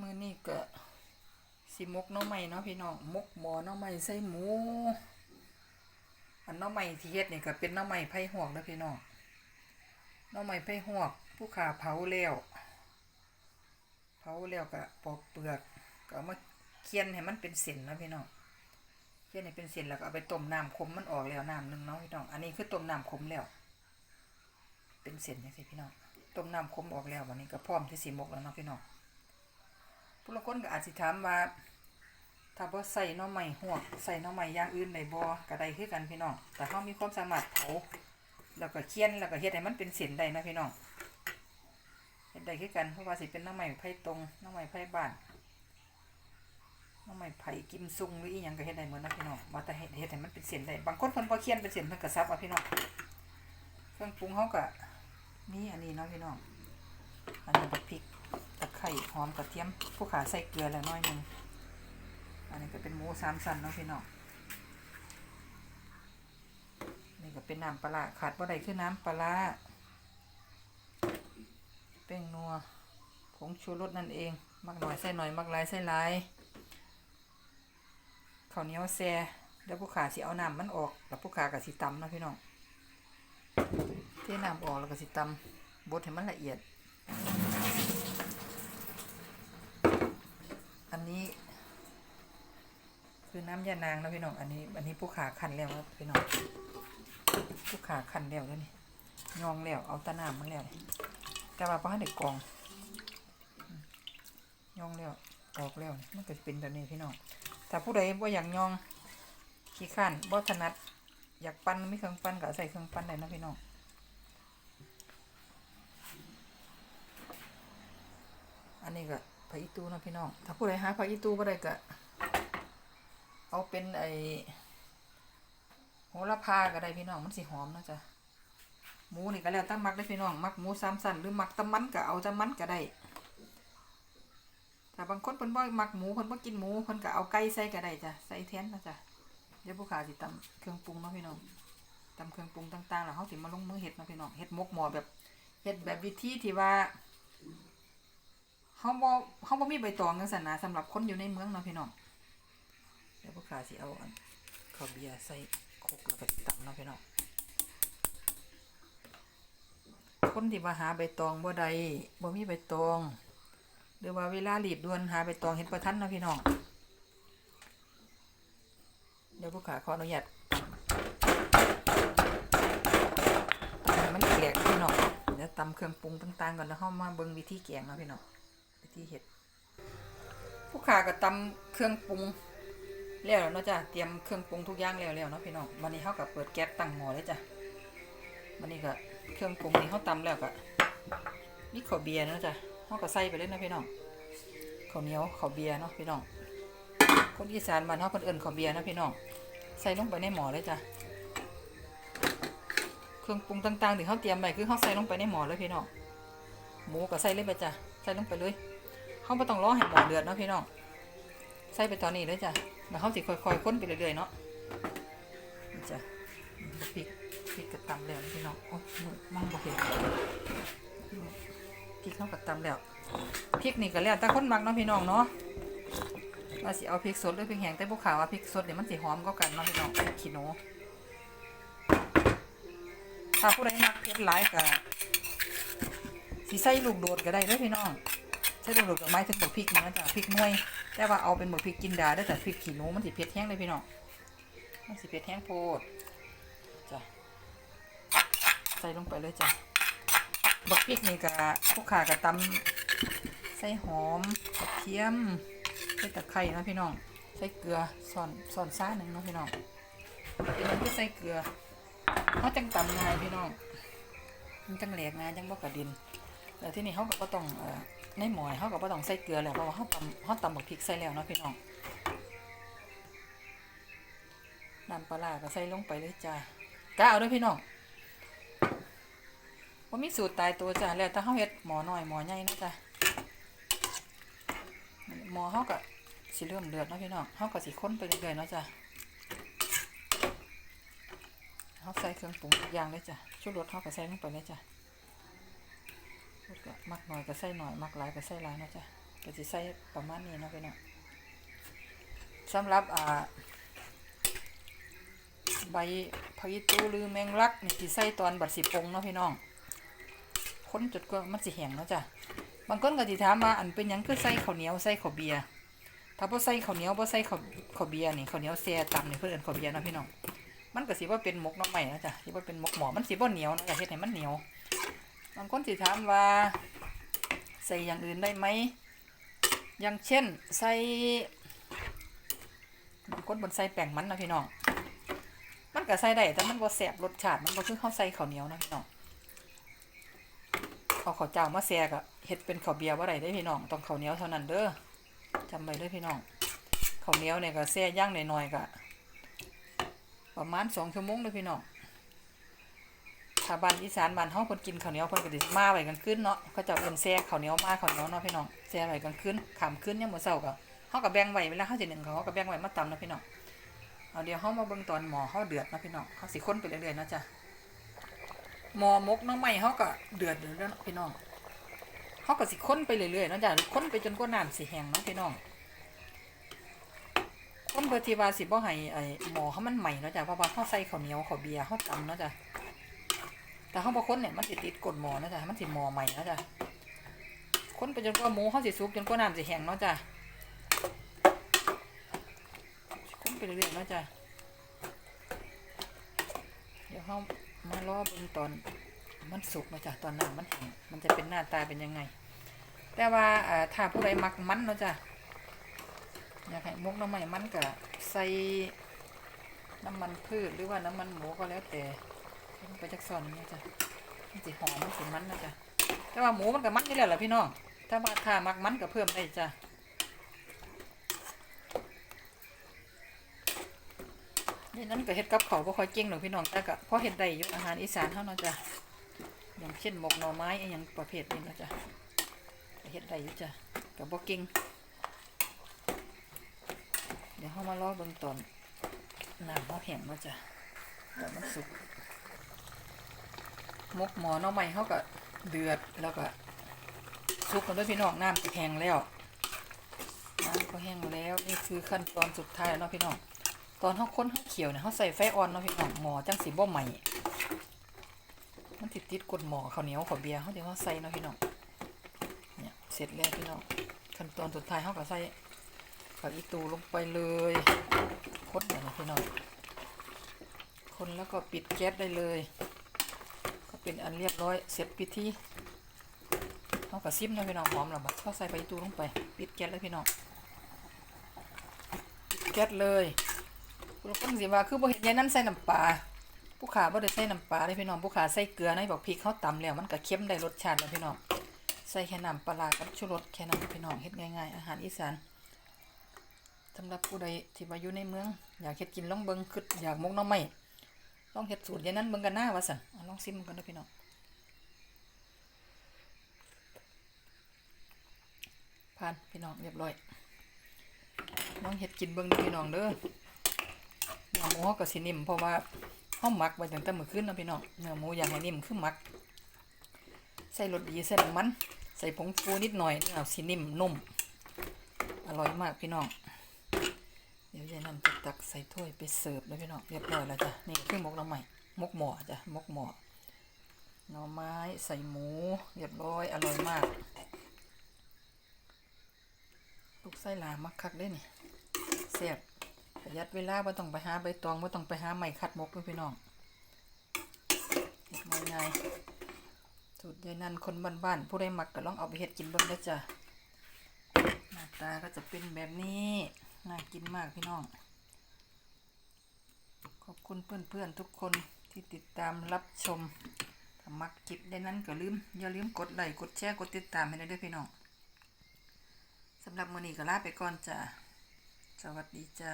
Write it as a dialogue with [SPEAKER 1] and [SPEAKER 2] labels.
[SPEAKER 1] มือนี้ก็สิมกน้องใหม่เนาะพี่น้องมกหมอน้องใหม่ใส่หมู อันน้องใหม่ที่เฮ็ดนี่ก็เป็นน้องใหม่ไผ่หวกเด้อพี่น้องน้องใหม่ไผ่หวก ผู้ขาเผาแล้วเผาแล้วก็ปอกเปลือกก็เอามาเคี่ยนให้มันเป็นเส้นนะพี่น้องเคี่ยนให้เป็นเส้นแล้วก็เอาไปต้มน้ำขมมันออกแล้วน้ำหนึ่งเนาะพี่น้องอันนี้คือต้มน้ำขมแล้ว เป็นเส้นจังซี่พี่น้องต้มน้ำขมออกแล้ววันนี้ก็พร้อมที่สิมกแล้วเนาะพี่น้อง ผู้ละคนก็อาจสิถามว่าถ้าบ่ใส่น่อไม้หวกใส่น่อไม้อย่างอื่นได้บ่ก็ได้คือกันพี่น้อง แต่เฮามีความสามารถเผาแล้วก็เคี่ยนแล้วก็เฮ็ดให้มันเป็นเส้นได้นะพี่น้องเฮ็ดได้คือกันเพราะว่าสิเป็นน่อไม้ไผ่ตรงน่อไม้ไผ่บ้านน่อไม้ไผ่กิมซุงหรืออีหยังก็เฮ็ดได้หมดนะพี่น้องว่าแต่เฮ็ดเฮ็ดให้มันเป็นเส้นได้บางคนเพิ่นบ่เคี่ยนเป็นเส้นเพิ่นก็ซับเอาพี่น้องเครื่องปรุงเฮาก็มีอันนี้เนาะพี่น้องอันนี้บักพริก ไข่หอมกระเทียม ผู้ขาใส่เกลือแล้วน้อยหนึ่งอันนี้ก็เป็นหมูสามสันเนาะพี่น้องนี่ก็เป็นน้ำปลาขาดบ่ได้คือน้ำปลาร้าแป้งนัวผงชูรสนั่นเองมักหน่อยใส่หน่อยมักหลายใส่หลายข้าวเหนียวแซ่แล้วผู้ขาสิเอาน้ำมันออก แล้วผู้ขาก็สิตำนะพี่น้องเทน้ำออกแล้วก็สิตำบดให้มันละเอียด อันนี้ คือน้ำยานางนะพี่น้อง อันนี้ อันนี้ผู้ขาคันแล้วครับพี่น้องผู้ขาคันแล้วแล้วนี่ยองแล้ว เอาตะน้ำมันแล้วนี่แต่ว่าพอให้เด็กกองยองแล้วออกแล้วมันก็จะเป็นแบบนี้พี่น้องถ้าผู้ใดว่าอยากยองขี้ข้านบ่ถนัด อยากปั้นไม่เครื่องปั้นก็ใส่เครื่องปั้นได้นะพี่น้องอันนี้ก็ผักอีตูนะพี่น้อง ถ้าผู้ใดหาผักอีตูบ่ได้ก็ เอาเป็นไอโหระพาก็ได้พี่น้องมันสิหอมนะจ้ะหมูนี่ก็แล้วแต่มักได้พี่น้องมักหมูสามสันหรือมักตะมันก็เอาตะมันก็ได้แต่บางคนเพิ่นบ่มักหมูเพิ่นบ่กินหมูเพิ่นก็เอาไก่ใส่ก็ได้จ้ะใส่แทนนะจ้ะเดี๋ยวผู้ขาสิตำเครื่องปรุงเนาะพี่น้องตำเครื่องปรุงต่างๆแล้วเฮาสิมาลงมือเฮ็ดเนาะพี่น้องเฮ็ดหมกหม้อแบบเฮ็ดแบบวิธีที่ว่าเขาบ่เขาบ่มีใบตองจังซั่นนะสำหรับคนอยู่ในเมืองเนาะพี่น้อง เดี๋ยวพวกข้าสิเอาอันข้าวเบียร์ใส่โคกแล้วก็ตำเนาะพี่น้องคนที่มาหาใบตองบ่ได้บ่มีใบตองหรือว่าเวลารีบด่วนหาใบตองเห็นบ่ทันเนาะพี่น้องเดี๋ยวพวกข้าขออนุญาตมันแหลกพี่น้องเดี๋ยวตำเครื่องปรุงต่างๆก่อนแล้วเฮามาเบิ่งวิธีแกงเนาะพี่น้องวิธีเห็ดผู้ขาก็ตำเครื่องปรุง แล้วเนาะจ้ะเตรียมเครื่องปรุงทุกอย่างแล้วแล้วเนาะพี่น้องวันนี้เขาก็เปิดแก๊สตั้งหม้อเลยจ้ะวันนี้ก็เครื่องปรุงนี่เขาตำแล้วก็มีข้าวเบียร์เนาะจ้ะเขาก็ใส่ไปเลยนะพี่น้องข้าวเหนียวข้าวเบียร์เนาะพี่น้องคนอีสานบ้านเขาคนเอื่นข้าวเบียร์นะพี่น้องใส่ลงไปในหม้อเลยจ้ะเครื่องปรุงต่างๆที่เขาเตรียมไว้คือเขาใส่ลงไปในหม้อเลยพี่น้องหมูก็ใส่เลยไปจ้ะใส่ลงไปเลยเขาไม่ต้องรอให้หม้อเดือดเนาะพี่น้องใส่ไปตอนนี้เลยจ้ะ แล้วเขาสิค่อยๆค้นไปเรื่อยๆเนาะจ้ะพริกพริกกระตำแล้วพี่น้องโอ้ยมือมองบ่เห็นพริกเข้ากระตำแล้วพริกนี่ก็แล้วแต่คนมักเนาะพี่น้องเนาะว่าสิเอาพริกสดหรือพริกแห้งแต่พวกขาวว่าพริกสดเนี่ยมันสิหอมก็กันเนาะพี่น้องขี้หนูถ้าผู้ใดมักเผ็ดหลายก็สิใส่ลูกโดดก็ได้เด้อพี่น้อง ใช้ตำรวจกับไม้ถึงบกพริกนะจ๊ะพริกน่วย แต่ว่าเอาเป็นบกพริกกินดาได้แต่พริกขี้หนูมันสิเผ็ดแห้งเลยพี่น้องมันสิเผ็ดแห้งโพดจ้ะใส่ลงไปเลยจ้ะบักพริกนี่กะพวกขากับตำใส่หอมกระเทียมใส่ตะไคร้นะพี่น้องใส่เกลือส่อนส่อนซ่าหนึ่งเนาะพี่น้องเป็นน้ำที่ใส่เกลือเขาจังตำง่ายพี่น้องมันจังแหลกง่ายจังบ่กระดินแล้วที่นี่เขาก็ต้องเอ่อ ในหมอยเขาก็บ่ต้องใส่เกลือแล้วเพราะว่าเขาตำเขาตำบักพริกใส่แล้วเนาะพี่น้องน้ำปลาร้าก็ใส่ลงไปเลยจ้ากะเอาด้วยพี่น้องว่ามีสูตรตายตัวจ้าแล้วแต่เขาเฮ็ดหมอน้อยหมอใหญ่นะจ้ะหมอเขาก็สิเริ่มเดือดเนาะพี่น้องเขาก็สิค้นไปเรื่อยๆเนาะจ้ะเขาใส่เครื่องปรุงทุกอย่างเลยจ้ะชูรสเขาก็ใส่ลงไปเลยจ้ะ ก็มักหน่อยก็ใส่หน่อย มักหลายก็ใส่หลายเนาะจ้ะก็สิใส่ประมาณนี้เนาะพี่น้องสำหรับอ่าใบผักอีตูหรือแมงลักนี่สิใส่ตอนบัดสิปงเนาะพี่น้องคนจุดก็มันสิแห้งเนาะจ้ะบางคนก็สิถามว่าอันเป็นหยังคือใส่ข้าวเหนียวใส่ข้าวเบียร์ถ้าบ่ใส่ข้าวเหนียวบ่ใส่ข้าวข้าวเบียร์นี่ข้าวเหนียวแซ่ตำนี่เพิ่นเอิ้นข้าวเบียร์เนาะพี่น้องมันก็สิบ่าเป็นหมกหน้ำใหม่เนาะจ้ะสิบ่าเป็นหมกหมอมันสิบ่เหนียวเนาะจ้ะเฮ็ดให้มันเหนียว บางคนสิถามว่าใส่อย่างอื่นได้ไหม อย่างเช่นใส่บางคนบนใส่แป้งมันนะพี่น้อง มันก็ใส่ได้แต่มันบ่แซ่บรสชาติมันบ่คือข้าวใส่ข้าวเหนียวนะพี่น้องเอาข้าวเจ้ามาแซ่ก็เฮ็ดเป็นข้าวเบียร์บ่ได้เด้พี่น้องต้องข้าวเหนียวเท่านั้นเด้อจำไว้ด้อพี่น้องข้าวเหนียวเนี่ยก็แซ่ย่างหน่อยๆก็ประมาณ2ชั่วโมงเด้อพี่น้อง ถ้าบ้านอีสานบ้านเฮาเพิ่นกินข้าวเหนียวเพิ่นก็สิมาไว้กลางคืนเนาะเขาเจ้าเอิ้นแซ่ข้าวเหนียวมาข้าวเหนียวเนาะพี่น้องแซ่ไว้กลางคืนค่ำคืนยามมื้อเช้าก็เฮาก็แบ่งไว้เวลาเฮาสินึ่งเขาเฮาก็แบ่งไว้มาตำเนาะพี่น้องเอาเดี๋ยวเขามาเบิ่งตอนหมอเขาเดือดนะพี่น้องเขาสิค้นไปเรื่อยๆนะจ๊ะหมอมกน้ำไหม้เขาก็เดือดอยู่แล้วเนะพี่น้องเขาก็สิค้นไปเรื่อยๆนะจ๊ะค้นไปจนกว่าน้ำสิแห้งเนาะพี่น้องค้นเพื่อที่ว่าสิบ่ให้ไอหมอเขามันใหม่เนาะจ๊ะเพราะว่าเขาใส่ข้าวเหนียวข้าวเบียร์เขาตำเนาะจ๊ะ แต่เขาบ่ค้นเนี่ยมันสิติดกดหมอนะจ๊ะมันสิหมอใหม่นะจ๊ะค้นไปจนกว่าหมูเขาสิสุกจนกว่าน้ำสิแห้งเนาะจ๊ะคุ้มไปเรื่อยๆเนาะจ้ะเดี๋ยวเขามารอเบิ่งตอนมันสุกเนาะจ้ะตอนนั้นมันแห้งมันจะเป็นหน้าตาเป็นยังไง แต่ว่าถ้าผู้ใดมักมันเนาะจ้ะอยากให้มุกน้ำมันมันก็ใส่น้ำมันพืชหรือว่าน้ำมันหมูก็แล้วแต่ ไปจักซอนนี้จ้ะมันสิหอมมันสิมันนะจ้ะแต่ว่าหมูมันก็มันนี่แหละล่ะพี่น้องถ้าว่าถ้ามักมันก็เพิ่มได้จ้ะนี่นั่นก็เฮ็ดกับเขาบ่ค่อยเก่งหรอกพี่น้องแต่ก็พอเฮ็ดได้อยู่อาหารอีสานเฮาเนาะจ้ะอย่างเช่นหมกหน่อไม้อหยังประเภทนี้นาะจ้ะเฮ็ดได้อยู่จ้ะก็บ่เก่งเดี๋ยวเฮามารอเบิ่งตอนน้ำเฮาแห้งเนาจ้ะเดี๋ยวมันสุก มกหมอน่อไม้เฮาก็เดือดแล้วก็สุกแล้วเด้วยพี่น้องน้ำก็แห้งแล้วน้ำก็แห้งแล้วนี่คือขั้นตอนสุดท้ายแล้วเนาะพี่น้องตอนเขาค้นเขาเขียวเนี่ยเขาใส่ไฟอ่อนเนาะพี่น้องหมอจังสีบ่ใหม่มันติดติดกดหมอข้าวเหนียวข้าวเบียร์เขาเดี๋ยวเขาใส่เนาะพี่น้องเนี่ยเสร็จแล้วพี่น้องขั้นตอนสุดท้ายเขาก็ใส่ผักอีตูลงไปเลยคนเนี่ยนะพี่น้องคนแล้วก็ปิดแก๊สได้เลย เป็นอันเรียบร้อยเสร็จพิธีเขาก็ซิมเนะพี่น้องหอมแล้วบัดเขาใส่ผักอีตูลงไป ปิดแก๊สเลยพี่น้องปิดแก๊สเลยผู้คนสิว่าคือบ่เห็นยายนั้นใส่น้ำปลาผู้ขาบ่ได้ใส่น้ำปลาเลยพี่น้องผู้ขาใส่เกลือในบอกพริกเขาตำแล้วมันก็เค็มได้รสชาติแล้วพี่น้องใส่แค่น้ำปลากับชูรสแค่นั้นพี่น้องเฮ็ดง่ายๆอาหารอีสานสำหรับผู้ใดที่มาอยู่ในเมือง อยากเฮ็ดกินล่องเบิงคืออยากมกน้องไม้ ลองเฮ็ดสูตรยายนั้นเบิ่งกันหน้าว่าซั่นลองซิมกันเด้อพี่น้องผ่านพี่น้องเรียบร้อยลองเฮ็ดกินเบิ่งเด้อพี่น้องเด้อเนื้อหมูก็สินิ่มเพราะว่าเขาหมักไว้ตั้งแต่มื้อคืนนะพี่น้องเนื้อหมูอยากให้นิ่มคือหมัก ใส่รสดีใส่น้ำมัน ใส่ผงฟูนิดหน่อยเนื้อสินิ่มนุ่ม อร่อยมากพี่น้อง เดี๋ยวยายนั่นจะตักใส่ถ้วยไปเสิร์ฟแล้วพี่น้องเรียบร้อยแล้วจ้ะนี่คือหมกหน่อไม้หมกหม้อจ้ะหมกหม้อหน่อไม้ใส่หมู เรียบร้อยอร่อยมากลูกไส้ลามักคักได้นี่แซ่บประหยัดเวลาบ่ต้องไปหาใบตองบ่ต้องไปหาไม้คัดมกด้วยพี่น้องเฮ็ดง่ายๆสูตรยายนันคนบ้านๆผู้ใดมักก็ลองเอาไปเฮ็ดกินบิ่งเด้จ้ะหน้าตาก็จะเป็นแบบนี้ น่ากินมากพี่น้อง ขอบคุณเพื่อนๆทุกคนที่ติดตามรับชมถ้ามักคลิปได้นั้นก็ลืม อย่าลืมกดไลค์กดแชร์กดติดตามให้ได้ด้วยพี่น้องสำหรับมือนี้ก็ลาไปก่อนจ้าสวัสดีจ้า